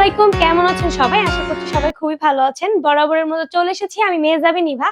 আলাইকুম, কেমন আছেন সবাই? আশা করছি সবাই খুবই ভালো আছেন। বরাবরের মতো চলে এসেছি আমি মেজাবি নিভা,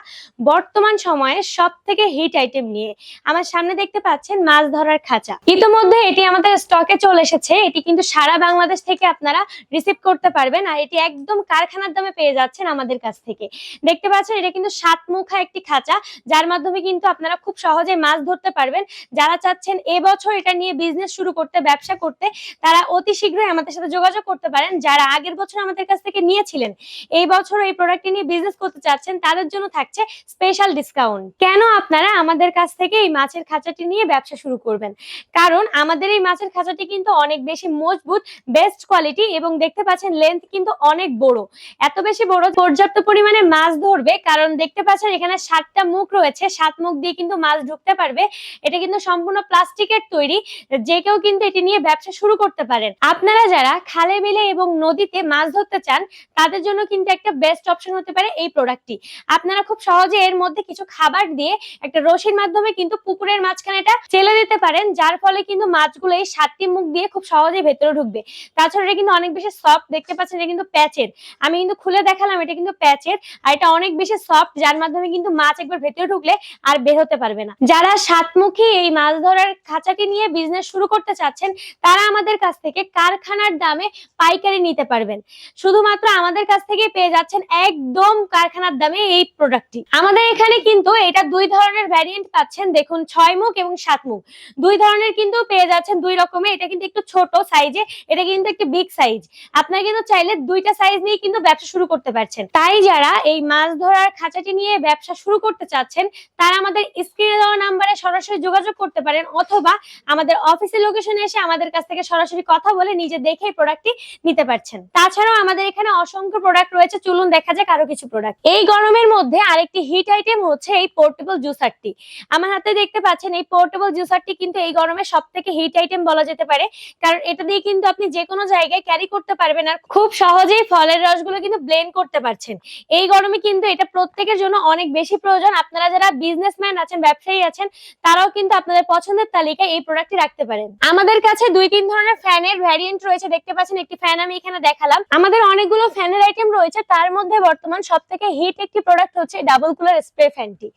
বর্তমান সময়ে সব থেকে হিট আইটেম নিয়ে। আমার সামনে দেখতে পাচ্ছেন মাছ ধরার খাঁচা। ইতিমধ্যে এটি আমাদের স্টকে চলে এসেছে। এটি কিন্তু সারা বাংলাদেশ থেকে আপনারা রিসিভ করতে পারবেন আর এটি একদম কারখানার দামে পেয়ে যাচ্ছেন আমাদের কাছ থেকে। দেখতে পাচ্ছেন, এটা কিন্তু সাত মুখা একটি খাঁচা, যার মাধ্যমে কিন্তু আপনারা খুব সহজে মাছ ধরতে পারবেন। যারা চাচ্ছেন এবছর এটা নিয়ে বিজনেস শুরু করতে, ব্যবসা করতে, তারা অতি শীঘ্রই আমাদের সাথে যোগাযোগ করতে পারেন, যারা আগের বছর আমাদের কাছ থেকে নিয়েছিলেন, এই বছর এই প্রোডাক্টটি নিয়ে বিজনেস করতে চাচ্ছেন, তাদের জন্য থাকছে স্পেশাল ডিসকাউন্ট কেন আপনারা আমাদের কাছ থেকে এই মাছের খাঁচাটি নিয়ে ব্যবসা শুরু করবেন? কারণ আমাদের এই মাছের খাঁচাটি কিন্তু অনেক বেশি মজবুত বেস্ট কোয়ালিটি এবং দেখতে পাচ্ছেন লেন্থ কিন্তু অনেক বড়। এত বেশি বড় পর্যাপ্ত পরিমাণে মাছ ধরবে, কারণ দেখতে পাচ্ছেন এখানে সাতটা মুখ রয়েছে, সাত মুখ দিয়ে কিন্তু মাছ ঢুকতে পারবে। এটা কিন্তু সম্পূর্ণ প্লাস্টিকের তৈরি, যে কেউ কিন্তু এটি নিয়ে ব্যবসা শুরু করতে পারেন। আপনারা যারা খালে বিলে এবং নদীতে মাছ ধরতে চান, তাদের জন্য কিন্তু একটা বেস্ট অপশন হতে পারে এই প্রোডাক্টটি আপনারা খুব সহজে এর মধ্যে কিছু খাবার দিয়ে একটা রশির মাধ্যমে কিন্তু পুকুরের মাঝখানে এটা চেলে দিতে পারেন, যার ফলে কিন্তু মাছগুলো এই সাতটি মুখ দিয়ে খুব সহজেই ভেতরে ঢুকবে। তাছাড়া এটা কিন্তু অনেক বেশি সফট দেখতে পাচ্ছেন এটা কিন্তু প্যাচের। আমি কিন্তু খুলে দেখালাম এটা কিন্তু প্যাচের, আর এটা অনেক বেশি সফট যার মাধ্যমে কিন্তু মাছ একবার ভেতরে ঢুকলে আর বের হতে পারবে না। যারা সাতমুখী এই মাছ ধরার খাঁচাটি নিয়ে বিজনেস শুরু করতে চাচ্ছেন, তারা আমাদের কাছ থেকে কারখানার দামে পাইকারি নিতে পারবেন। শুধুমাত্র আমাদের কাছ থেকে পেয়ে যাচ্ছেন একদম কারখানার দামে এই প্রোডাক্টটি আমাদের এখানে কিন্তু এটা দুই ধরনের ভ্যারিয়েন্ট পাচ্ছেন, দেখুন, ছয় মুখ এবং সাত মুখ। দুই ধরনের কিন্তু পেয়ে যাচ্ছেন দুই রকমের এটা কিন্তু একটু ছোট সাইজে এটা কিন্তু একটু বিগ সাইজ আপনারা কিন্তু চাইলে দুইটা সাইজ নিয়ে কিন্তু ব্যবসা শুরু করতে পারছেন। তাই যারা এই মাছ ধরার খাঁচাটি নিয়ে ব্যবসা শুরু করতে চাচ্ছেন, তারা আমাদের স্ক্রিনে দেওয়া নাম্বারে সরাসরি যোগাযোগ করতে পারেন, অথবা আমাদের অফিসের লোকেশনে এসে আমাদের কাছ থেকে সরাসরি কথা বলে নিজে দেখে প্রোডাক্টটি নিতে পারছেন। তাছাড়াও আমাদের এখানে অসংখ্য প্রোডাক্ট রয়েছে। চলুন দেখা যাক আরও কিছু প্রোডাক্ট এই গরমের মধ্যে আরেকটি হিট আইটেম হচ্ছে এই পোর্টেবল জুসারটি আমার হাতে দেখতে পাচ্ছেন এই পোর্টেবল জুসারটি কিন্তু এই গরমে সব থেকে হিট আইটেম বলা যেতে পারে। কারণ এটা দিয়ে কিন্তু আপনি যে কোনো জায়গায় ক্যারি করতে পারবেন আর খুব সহজেই ফলের রসগুলো কিন্তু ব্লেন্ড করতে পারছেন। এই গরমে কিন্তু এটা প্রত্যেকের জন্য অনেক বেশি প্রয়োজন। আপনারা যারা বিজনেসম্যান আছেন, ব্যবসায়ী আছেন, তারাও কিন্তু আপনাদের পছন্দের তালিকায় এই প্রোডাক্টটি রাখতে পারেন। আমাদের কাছে দুই তিন ধরনের ফ্যানের ভ্যারিয়েন্ট রয়েছে। দেখতে পাচ্ছেন একটি ফ্যান আমি এখানে দেখালাম। আমাদের অনেকগুলো ফ্যানের আইটেম রয়েছে, তার মধ্যে বর্তমান সব থেকে হিট একটি প্রোডাক্ট হচ্ছে ডাবল কুলার স্প্রে ফ্যানটি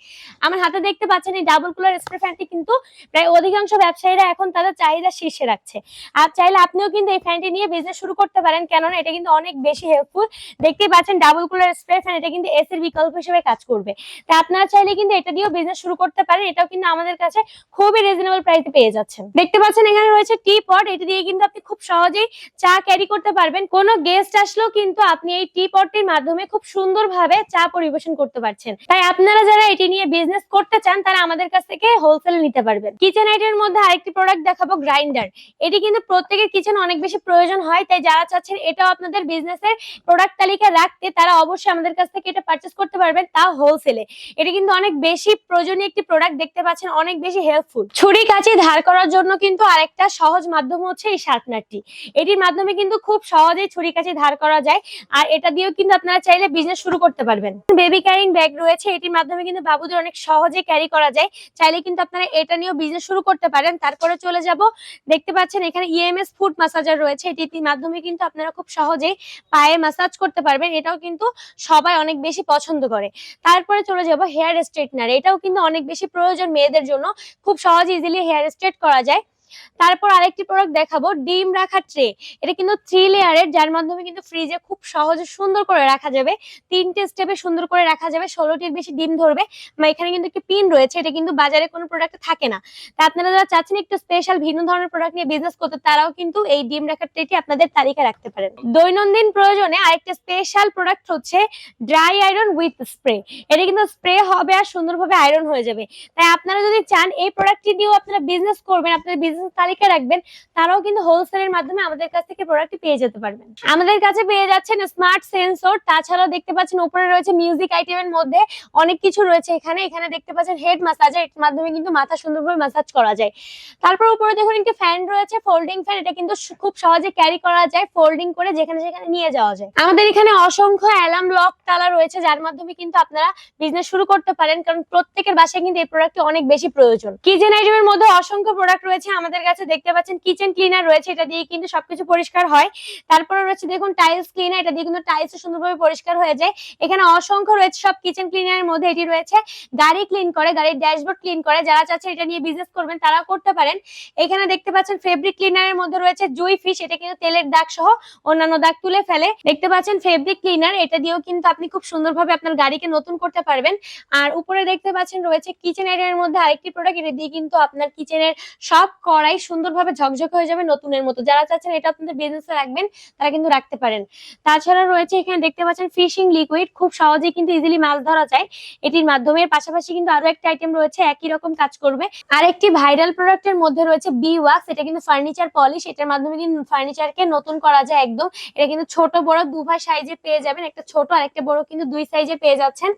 আমার হাতে দেখতে পাচ্ছেন এই ডাবল কুলার স্প্রে ফ্যানটি কিন্তু প্রায় অধিকাংশ ব্যবসায়ীরা এখন তাদের চাহিদা শীর্ষে রাখছে। আর চাইলে আপনিও কিন্তু এই ফ্যানটি নিয়ে বিজনেস শুরু করতে পারেন, কেননা এটা কিন্তু অনেক বেশি হেল্পফুল দেখতেই পাচ্ছেন ডাবল কুলার স্প্রে ফ্যান এটা কিন্তু এসির বিকল্প হিসেবে কাজ করবে। তাই আপনারা চাইলে কিন্তু এটা দিয়েও বিজনেস শুরু করতে পারেন, এটাও কিন্তু আমাদের কাছে খুবই রিজনেবল প্রাইসে পেয়ে যাচ্ছেন। দেখতে পাচ্ছেন এখানে রয়েছে টি পট এটি দিয়ে কিন্তু আপনি খুব সহজেই চা ক্যারি করতে পারবেন। কোনো গেস্ট আসলেও কিন্তু আপনি এই টি পটটির মাধ্যমে খুব সুন্দরভাবে চা পরিবেশন করতে পারছেন। তাই আপনারা যারা এটি নিয়ে বিজনেস করতে চান, তারা আমাদের কাছ থেকে হোলসেলে নিতে পারবেন। কিচেন আইটেমের মধ্যে আরেকটি প্রোডাক্ট দেখাবো গ্রাইন্ডার এটি কিন্তু প্রত্যেকের কিচেন অনেক বেশি প্রয়োজন হয়, তাই যারা চাচ্ছেন এটাও আপনাদের বিজনেসের প্রোডাক্ট তালিকায় রাখতে, তারা অবশ্যই আমাদের কাছ থেকে এটা পারচেস করতে পারবেন, তা হোলসেলে এটি কিন্তু অনেক বেশি প্রয়োজনীয় একটি প্রোডাক্ট দেখতে পাচ্ছেন অনেক বেশি হেল্পফুল ছুরি কাঁচি ধার করার জন্য কিন্তু আরেকটা সহজ মাধ্যম হচ্ছে এই শার্পনারটি। এটির মাধ্যমে কিন্তু খুব সহজেই ছুরি কাঁচি ধার করা যায়। আর এটা দিয়েও কিন্তু আপনারা চাইলে বিজনেস শুরু করতে পারবেন। বেবি ক্যারিং ব্যাগ রয়েছে, এটির মাধ্যমে কিন্তু বাবুদের অনেক সহজে ক্যারি করা যায়। চাইলে কিন্তু আপনারা এটা নিয়েও বিজনেস শুরু করতে পারেন। তারপরে চলে যাব। দেখতে পাচ্ছেন এখানে ইএমএস ফুড মাসাজার রয়েছে। এটির মাধ্যমে কিন্তু আপনারা খুব সহজেই পায়ে মাসাজ করতে পারবেন। এটাও কিন্তু সবাই অনেক বেশি পছন্দ করে। তারপরে চলে যাব হেয়ার স্ট্রেটনার এটাও কিন্তু অনেক বেশি প্রয়োজন মেয়েদের জন্য। খুব সহজ ইজিলি হেয়ার স্ট্রেট করা যায়। তারপর আরেকটি প্রোডাক্ট দেখাবো, ডিম রাখার ট্রে এটা কিন্তু থ্রি লেয়ারের যার মাধ্যমে কিন্তু ফ্রিজে খুব সহজে সুন্দর করে রাখা যাবে। তিনটে স্টেপে সুন্দর করে রাখা যাবে, ষোলোটির বেশি ডিম ধরবে। বা এখানে কিন্তু একটি পিন রয়েছে, এটা কিন্তু বাজারে কোনো প্রোডাক্ট থাকে না। তা আপনারা যারা চাচ্ছেন একটু স্পেশাল ভিন্ন ধরনের প্রোডাক্ট নিয়ে বিজনেস করতে, তারাও কিন্তু এই ডিম রাখার ট্রেটি আপনাদের তালিকা রাখতে পারেন। দৈনন্দিন প্রয়োজনে আরেকটা স্পেশাল প্রোডাক্ট হচ্ছে ড্রাই আয়রন উইথ স্প্রে এটা কিন্তু স্প্রে হবে আর সুন্দরভাবে আয়রন হয়ে যাবে। তাই আপনারা যদি চান এই প্রোডাক্টটি দিয়েও আপনারা বিজনেস করবেন, আপনাদের বিজনেস তালিকা রাখবেন, তারাও কিন্তু হোলসেলের মাধ্যমে আমাদের কাছ থেকে প্রোডাক্টটি পেয়ে যেতে পারবেন। আমাদের কাছে পেয়ে যাচ্ছেন স্মার্ট সেন্সর তাছাড়াও দেখতে পাচ্ছেন উপরে রয়েছে মিউজিক আইটেমের মধ্যে অনেক কিছু রয়েছে এখানে। এখানে দেখতে পাচ্ছেন হেড ম্যাসাজার এর মাধ্যমে কিন্তু মাথা সুন্দরভাবে ম্যাসাজ করা যায়। তারপর উপরে দেখুন একটি ফ্যান রয়েছে ফোল্ডিং ফ্যান এটা কিন্তু খুব সহজে ক্যারি করা যায় ফোল্ডিং করে যেখানে সেখানে নিয়ে যাওয়া যায়। আমাদের এখানে অসংখ্য অ্যালার্ম লক তালা রয়েছে, যার মাধ্যমে কিন্তু আপনারা বিজনেস শুরু করতে পারেন, কারণ প্রত্যেকের বাসায় কিন্তু এই প্রোডাক্টটি অনেক বেশি প্রয়োজন। কিচেন আইটেমের মধ্যে অসংখ্য প্রোডাক্ট রয়েছে, আমাদের আমাদের কাছে দেখতে পাচ্ছেন কিচেন ক্লিনার রয়েছে, এটা দিয়ে কিন্তু সবকিছু পরিষ্কার হয়। তারপরে রয়েছে দেখুন টাইলস ক্লিনার এটা দিয়ে কিন্তু টাইলস সুন্দরভাবে পরিষ্কার হয়ে যায়। এখানে অসংখ্য রয়েছে সব কিচেন ক্লিনারের মধ্যে এটি রয়েছে। গাড়ি ক্লিন করে, গাড়ির ড্যাশবোর্ড ক্লিন করে, যারা চাচ্ছে এটা নিয়ে বিজনেস করবেন তারাও করতে পারেন। এখানে দেখতে পাচ্ছেন ফেব্রিক ক্লিনারের মধ্যে রয়েছে জুই ফিশ এটা কিন্তু তেলের দাগ সহ অন্যান্য দাগ তুলে ফেলে। দেখতে পাচ্ছেন ফেব্রিক ক্লিনার এটা দিয়েও কিন্তু আপনি খুব সুন্দরভাবে আপনার গাড়িকে নতুন করতে পারবেন। আর উপরে দেখতে পাচ্ছেন রয়েছে কিচেন এরিয়ার মধ্যে আরেকটি প্রোডাক্ট এটা দিয়ে কিন্তু আপনার কিচেনের সব কড়াই সুন্দরভাবে ঝকঝকে হয়ে যাবে নতুনের মতো। যারা চাচ্ছেন এটা আপনাদের বিজনেসে রাখবেন, তারা কিন্তু রাখতে পারেন। তাছাড়া রয়েছে এখানে দেখতে পাচ্ছেন ফিশিং লিকুইড খুব সহজেই কিন্তু ইজিলি মাছ ধরা যায়। এটির মাধ্যমে পাশাপাশি কিন্তু আরও একটা আইটেম রয়েছে, একই রকম কাজ করবে। আর একটি ভাইরাল প্রোডাক্টের মধ্যে রয়েছে বি ওয়াক্স এটা কিন্তু ফার্নিচার পলিশ এটার মাধ্যমে কিন্তু ফার্নিচারকে নতুন করা যায় একদম। এটা কিন্তু ছোট বড় দুভাই সাইজে পেয়ে যাবেন, একটা ছোট আর একটা বড় কিন্তু দুই সাইজে পেয়ে যাচ্ছেন।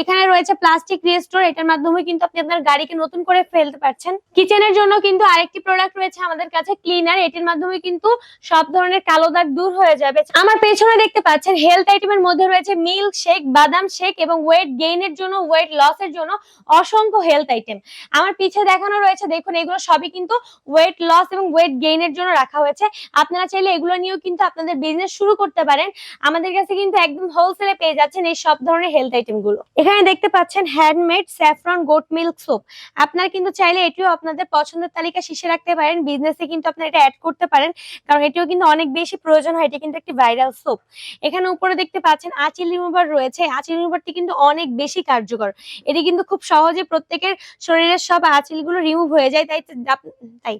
এখানে রয়েছে প্লাস্টিক রিস্টোর এটার মাধ্যমে কিন্তু আপনি আপনার গাড়িকে নতুন করে ফেলতে পারছেন। কিচেনের জন্য কিন্তু আরেকটি প্রোডাক্ট রয়েছে আমাদের কাছে ক্লিনার এটির মাধ্যমে কিন্তু সব ধরনের কালো দাগ দূর হয়ে যাবে। আমার পেছনে দেখতে পাচ্ছেন হেলথ আইটেমের মধ্যে রয়েছে মিল্ক শেক বাদাম শেক এবং ওয়েট গেইনের জন্য ওয়েট লসের জন্য অসংখ্য হেলথ আইটেম আমার পিছে দেখানো রয়েছে, দেখুন এগুলো সবই কিন্তু ওয়েট লস এবং ওয়েট গেইনের জন্য রাখা হয়েছে। আপনারা চাইলে এগুলো নিয়েও কিন্তু আপনাদের বিজনেস শুরু করতে পারেন। আমাদের কাছে কিন্তু একদম হোলসেলে পেয়ে যাচ্ছেন এই সব ধরনের হেলথ আইটেমগুলো। এখানে দেখতে পাচ্ছেন handmade saffron goat milk soap আপনারা কিন্তু চাইলে এটিও আপনাদের পছন্দের তালিকা শীর্ষে রাখতে পারেন বিজনেসে কিন্তু আপনারা এটা অ্যাড করতে পারেন, কারণ এটিও কিন্তু অনেক বেশি প্রয়োজন হয়, এটা কিন্তু একটি ভাইরাল সোপ এখানে উপরে দেখতে পাচ্ছেন আঁচিল রিমুভার রয়েছে, আঁচিল রিমুভারটি কিন্তু অনেক বেশি কার্যকর। এটি কিন্তু খুব সহজে প্রত্যেকের শরীরের সব আঁচিলগুলো রিমুভ হয়ে যায়, তাই তাই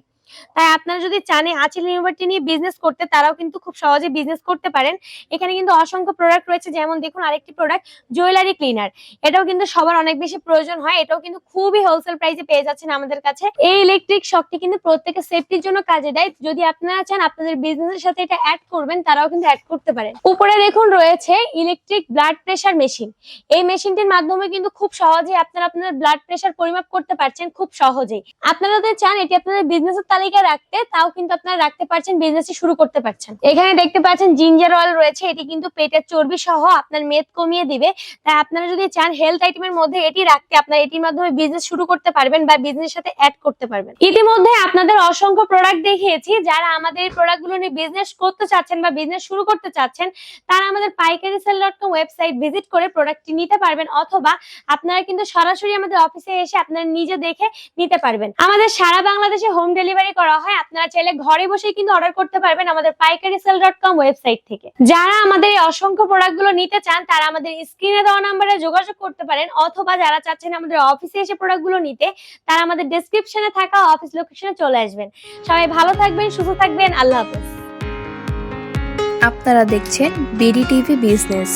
তাই আপনারা যদি চান আঁচিল রিমুভারটি নিয়ে বিজনেস করতে, তারাও কিন্তু খুব সহজে বিজনেস করতে পারেন। এখানে কিন্তু অসংখ্য প্রোডাক্ট রয়েছে, যেমন দেখুন আরেকটি প্রোডাক্ট জুয়েলারি ক্লিনার এটাও কিন্তু সবার অনেক বেশি প্রয়োজন হয়, এটাও কিন্তু খুবই হোলসেল প্রাইসে পেয়ে যাচ্ছেন আমাদের কাছে। এই ইলেকট্রিক শকটি কিন্তু প্রত্যেকের সেফটির জন্য কাজে দেয়। যদি আপনারা চান আপনাদের বিজনেসের সাথে এটা অ্যাড করবেন, তারাও কিন্তু অ্যাড করতে পারেন। উপরে দেখুন রয়েছে ইলেকট্রিক ব্লাড প্রেশার মেশিন এই মেশিনটির মাধ্যমে কিন্তু খুব সহজেই আপনারা আপনাদের ব্লাড প্রেশার পরিমাপ করতে পারছেন খুব সহজেই। আপনারা যদি চান এটি আপনাদের বিজনেসের তালিকায় রাখতে, তাও কিন্তু আপনারা রাখতে পারছেন বিজনেস শুরু করতে পারছেন। এখানে দেখতে পাচ্ছেন জিঞ্জার অয়েল রয়েছে, এটি কিন্তু পেটের চর্বি সহ আপনার মেদ কমিয়ে দিবে। তাই আপনারা যদি চান হেলথ আইটেমের মধ্যে এটি রাখতে, আপনারা এটির মাধ্যমে বিজনেস শুরু করতে পারবেন বা বিজনেস সাথে অ্যাড করতে পারবেন। ইতিমধ্যে আপনাদের অসংখ্য প্রোডাক্ট দেখিয়েছি, যারা আমাদের এই প্রোডাক্টগুলো নিয়ে বিজনেস করতে চাচ্ছেন বা বিজনেস শুরু করতে চাচ্ছেন, তারা আমাদের Paikari sell dot com website visit করে প্রোডাক্টটি নিতে পারবেন, অথবা আপনারা কিন্তু সরাসরি আমাদের অফিসে এসে আপনারা নিজে দেখে নিতে পারবেন। আমাদের সারা বাংলাদেশে হোম ডেলিভারি করা হয়, আপনারা চাইলে ঘরে বসেই কিন্তু অর্ডার করতে পারবেন আমাদের পাইকারি সেল ডট কম ওয়েবসাইট থেকে। যারা আমাদের এই অসংখ্য প্রোডাক্টগুলো নিতে চান, তারা আমাদের স্ক্রিনে দেওয়া নাম্বারে যোগাযোগ করতে পারেন, অথবা যারা চাচ্ছেন আমাদের অফিসে এসে প্রোডাক্টগুলো নিতে, তারা আমাদের ডেসক্রিপশনে থাকা অফিস লোকেশনে চলে আসবেন। সবাই ভালো থাকবেন, সুস্থ থাকবেন, আল্লাহ হাফেজ। আপনারা দেখছেন বিডি টিভি বিজনেস